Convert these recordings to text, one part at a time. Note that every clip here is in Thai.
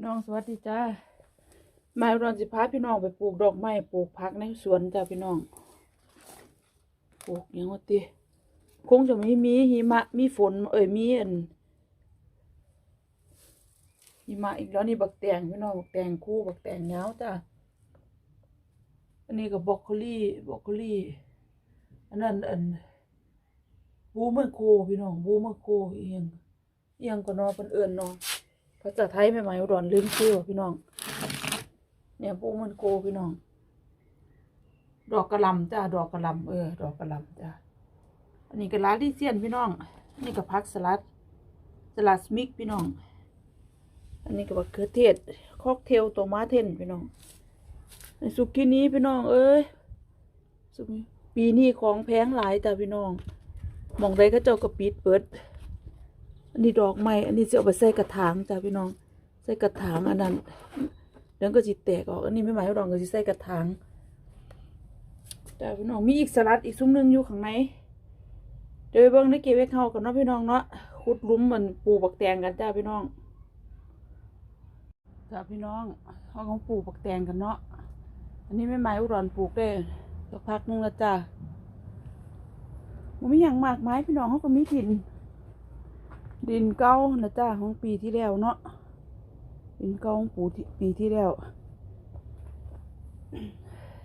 พี่น้องสวัสดีจ้ามาอุดรสิพาพี่น้องไปปลูกดอกไม้ปลูกผักในสวนจ้าพี่น้อง ปลูกยังวะติคงจะไม่มีหิมะมีฝน เอ้ยมีอันหิมะอีกแล้วนี่บักแตงพี่น้องบักแตงคู่บักแตงยาจ้าอันนี้ก็บรอกโคลีบรอกโคลีอันนั้นอันบูมะโคพี่น้องบูมะโคอียังอียังก็นอเพิ่นเอิ้นนาะ ภาษาไทยใหม่ๆอุดรลืมชื่อว่ะพี่น้อง เนี่ยพวกมันโกพี่น้อง ดอกกระลำจ้าดอกกระลำเออ ดอกกระลำจ้าอันนี้ก็ลาลิเซียนพี่น้อง อันนี้ก็พักสลัด สลัดมิกพี่น้อง อันนี้ก็บักเขือเทศค็อกเทลโตมาเทนพี่น้องสุกี้นี้พี่น้อง เอ้ยสุกี้ปีนี้ของแพงหลายจ้าพี่น้องมองใดก็เจ้าก็ปิดเปิด อันนี้ดอกไม้อันนี้จะเอาไปใส่กระถางจ้าพี่น้อง ใส่กระถางอันนั้นเดี๋ยวก็จิแตกออกอันนี้ไม่หมายว่าดอกก็จะใส่กระถางจ้าพี่น้องมีอีกสลัดอีกซุ้มหนึ่งอยู่ข้างในเดี๋ยวไปเบิ่งในเก็บไว้เข้ากันเนาะพี่น้องเนาะขุดลุ้มมันปลูกบักแตงกันจ้าพี่น้องจ้าพี่น้องเขาของปลูกบักแตงกันเนาะอันนี้ไม่หมายอุดรปลูกได้สักพักหนึงแล้วจ้ามันไม่อย่างมากไม้พี่น้องเขาก็มีถิ่น ดินเก่านะจ้าของปีที่แล้วเนาะดินเก่าของปูที่ปีที่แล้ว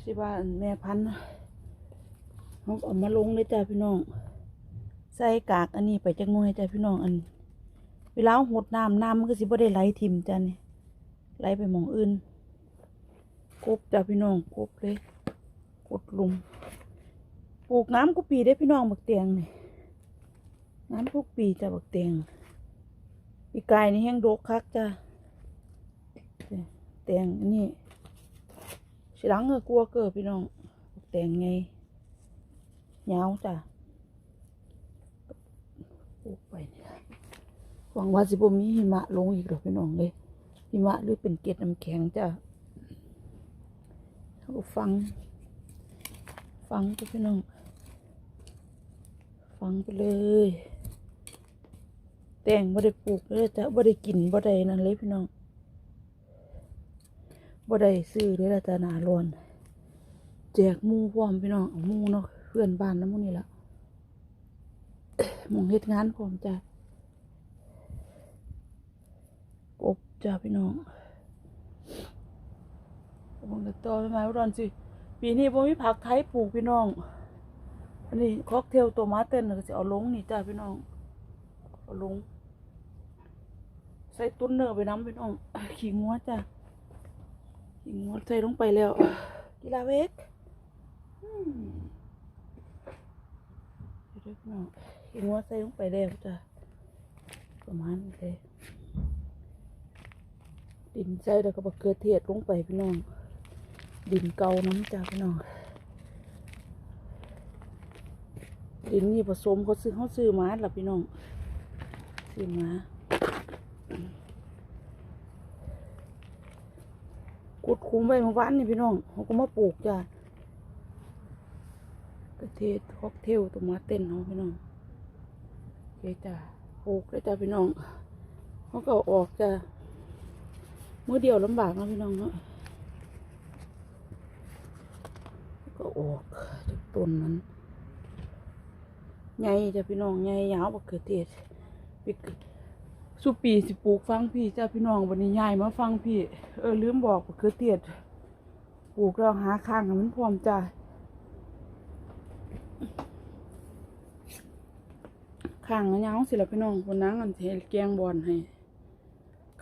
ที่บ้านแม่พันธุ์เขาก็เอามาลงเลยจ้าพี่น้อง ใส่กากอันนี้ไปจังหน่วยจ้าพี่น้องอัน เวลาหดน้ำน้ำมันก็สิบ่ได้ไหลทิมจ้านี่ไหลไปมองอื่นกบจ้าพี่น้องกบเลยกดลุมปลูกน้ำกุปีได้พี่น้องบักเตียงนี่ น้ำทุกปีจะบักเตียงปีกายนี่แห้งดกคักจ้ะเตียงอันนี้สิหลังเออกลัวเกิดพี่น้องบักเตียงไงยาวจ้ะปลูกไปนี่ละหวังว่าสิบมีหิมะลงอีกดอกพี่น้องเลยหิมะหรือเป็นเกล็ดน้ำแข็งจ้ะเขาฟัง ฟังจ้ะพี่น้อง ฟังไปเลย แตงบ่ได้ปลูกเลยจ้ะบ่ได้กินบ่ได้นั่นเลยพี่น้องบ่ได้ซื้อเลยละจ้ะหนาร้อนแจกมูพร้อมพี่น้องมูเนาะเพื่อนบ้านน้ำมูนี่ละมองเฮ็ดงานพร้อมจ้ะกบจ้ะพี่น้องมก็ต่อไปมาอุดรสิปีนี้บ่มีผักไทยปลูกพี่น้องอันนี้ค็อกเทลตัวมาเต้นก็จะเอาลงนี่จ้าพี่น้อง เอาลง ใส่ตุ้นเนอร์ไปน้ำพี่น้องขี่งัวจ้าขี่งัวใส่ลงไปแล้วกีฬาเวกอืมเดี๋ยวพี่น้องขี่งัวใส่ลงไปแล้วจ้าประมาณนี้เลยดินใส่แล้วก็บักเกลือเทศลงไปพี่น้อง ดินเก่าน้ำจ้าพี่น้องดินนี่ผสมเขาซื้อเขาซื้อมาล่ะพี่น้องซื้อมา กุดคุ้มไว้เมื่อวานนี่พี่น้องเขาก็มาปลูกจ้ะประเทศค็อกเทลตัวมาเต้นเขาพี่น้องโอเคจ้ะปลูกเลยจ้ะพี่น้องเขาก็อาออกจ้ะเมื่อเดียวลำบากนะพี่น้องเนาะก็ออกจากต้นนั้นไงจ้ะพี่น้องไงยาวบักเขือเทศปีก สุปีสิปลูกฟังพี่เจ้ะพี่น้องวันนี้ยายมาฟังพี่ เออลืมบอกบักเขือเทศปลูกแล้วหาข้างมันพร้อมจ้ะข้างเงาสิละพี่น้องคนนั่งอันเทแกงบอลให้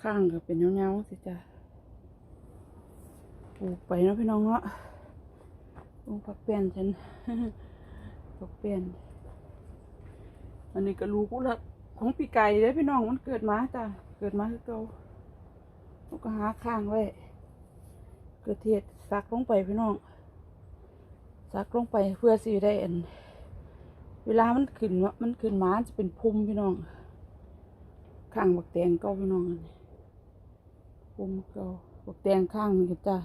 ข้างก็เป็นเงาๆสิจ้ะปลูกไปนะพี่น้องเนาะลงผักเปลี่ยนฉันผักเปลี่ยนอันนี้ก็รู้กูละ ของปีไก่เด้พี่น้องมันเกิดมาจ้ะเกิดมาคือเก่าเราก็หาข้างไว้เกิดเทียดซักลงไปพี่น้องซักลงไปเพื่อสิได้อันเวลามันขึ้นวะมันขึ้นมาจะเป็นพุ่มพี่น้องข้างบักแตงเก่าพี่น้องพุ่มเก่าบักแตงข้างนี่จ้ะ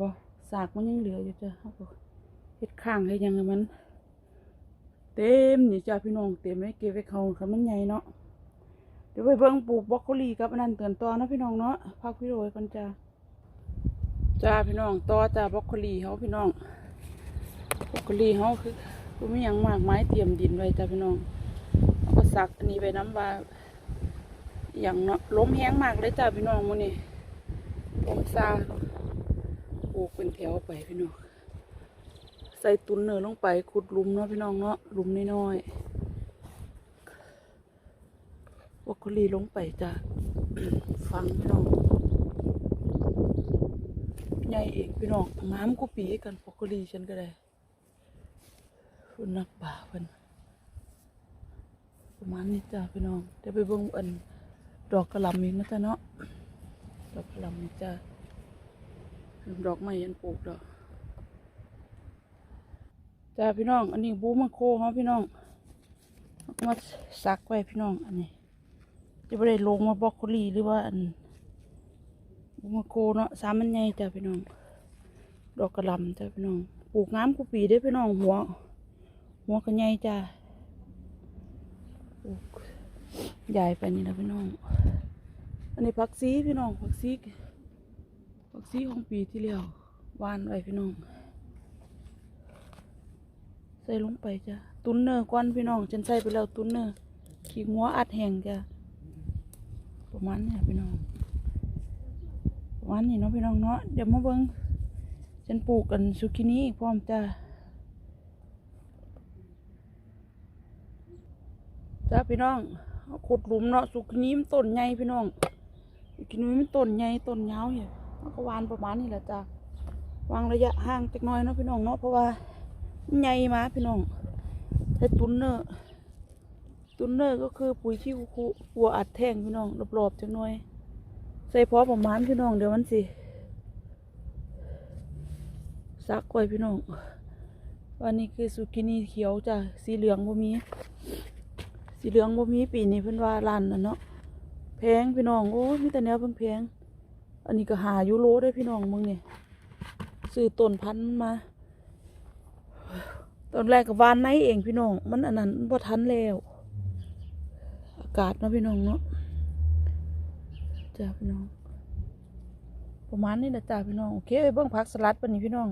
บ่สากมันยังเหลืออยู่จ้ะเขาก็เฮ็ดข้างให้ยังไงมัน เต็มนี่จ้าพี่น้องเต็มเลยเก็บไว้เขาค่ะมันใหญ่เนาะเดี๋ยวไปเบิ่งปลูกบรอกโคลีกับอันนั้นเตือนต่อเนาะพี่น้องเนาะพักวิดีโอไว้ก่อนจ้าจ้าพี่น้องต่อจ้าบรอกโคลีเขาพี่น้องบรอกโคลีเขาคือคือมีหยังมากไม้เตรียมดินไว้จ้าพี่น้องเขาก็ซักอันนี้ไปน้ำว่าอย่างเนาะล้มแห้งมากเลยจ้าพี่น้องมื้อนี้ลมซาปลูกเป็นแถวไปพี่น้อง ใส่ตุนเนอลงไปขุดลุมเนาะพี่น้องเนาะลุมน้อยๆบรอกโคลีลงไปจ้ะฟังพี่น้องใหญ่เองพี่น้องม้ามกูปีกันบรอกโคลีฉันก็ได้คุณนักป่าเพิ่นประมาณนี้จ้ะพี่น้องเดี๋ยวไปเบิ่งอันดอกกระหลำอีกนะจ๊ะเนาะดอกกระหลำนี่จ้ะดอกไม้ยันปลูกดอก จ้าพี่น้อง อันนี้บูมังโคเฮาพี่น้อง มาซักไว้พี่น้อง อันนี้จะไม่ได้ลงมาบรอกโคลีหรือว่าอันบุมาโคเนาะสามมันใหญ่จ้ะพี่น้อง ดอกกระลำจ้ะพี่น้อง ปลูกงามกูปีได้พี่น้องหัว หัวก็ใหญ่จ้ะปลูกใหญ่ไปนี่นะพี่น้อง อันนี้ผักซีพี่น้องผักซีผักซีของปีที่แล้ววานไว้พี่น้อง ใส่ลงไปจ้ะตุนเนอร์ก้อนพี่น้องฉันใส่ไปแล้วตุนเนอร์ขี้หัวอัดแห้งจ้ะประมาณนี้พี่น้องประมาณนี้เนาะพี่น้องเนาะเดี๋ยวมาเบิ้งฉันปลูกกันซุกินี่พร้อมจ้าจ้าพี่น้องขุดหลุมเนาะซุกินี่มันต้นใหญ่พี่น้องซุกินี่มันต้นใหญ่ต้นยาวอยู่มันก็วานประมาณนี้แหละจ้าวางระยะห่างจักน้อยเนาะพี่น้องเนาะเพราะว่า ใหญ่มาพี่น้องใช้ตุนเนอร์ตุนเนอร์ก็คือปุ๋ยขี้คุวัวอัดแท่งพี่น้องรอบๆจังหน่อย ใส่พอประมาณพี่น้องเดี๋ยวมันสิซักไว้พี่น้องวันนี้คือสุกินีเขียวจ้ะสีเหลืองบ่มี สีเหลืองบ่มีปีนี้เพิ่นว่าร้านนะเนาะแพงพี่น้องโอ้มีแต่แนวแพงอันนี้ก็หายูโรได้พี่น้องมึงเนี่ยซื้อต้นพันธุ์มันมา ตอนแรกก็วานในเองพี่น้อง มันอันนั้นมันบ่ทันแล้ว อากาศเนาะพี่น้องเนาะจ้าพี่น้อง ประมาณนี้แหละจ้าพี่น้อง โอเคไปเบิ่งผักสลัดปะนี่พี่น้อง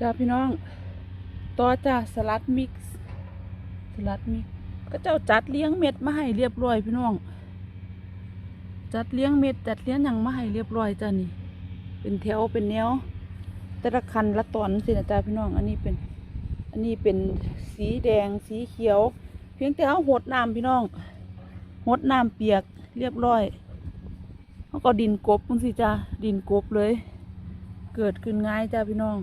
จ้าพี่น้อง ต่อจ้าสลัดมิกซ์สลัดมิกซ์ ก็เจ้าจัดเลี้ยงเม็ดมาให้เรียบร้อยพี่น้อง จัดเลี้ยงเม็ดจัดเลี้ยงหยังมาให้เรียบร้อยจ้านี่ เป็นแถวเป็นแนว แต่ละคันละตอนสินะจ้าพี่น้อง อันนี้เป็น อันนี้เป็นสีแดงสีเขียว เพียงแต่เอาหดน้ำพี่น้องหดน้ำเปียกเรียบร้อยเขาก็ดินกบมึงสิจ้าดินกบเลย เกิดขึ้นง่ายจ้าพี่น้อง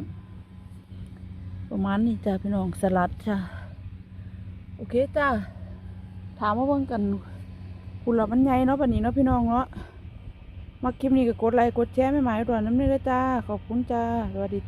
ประมาณนี้จ้าพี่น้องสลัดจ้าโอเคจ้า ถามว่าเบิ่งกันคุณละมันใหญ่เนาะปันนี้เนาะพี่น้องเนาะมาคลิปนี้ก็กดไลค์กดแชร์ไม่หมายด่วนน้ำนี่เลยจ้า ขอบคุณจ้า สวัสดีจ้า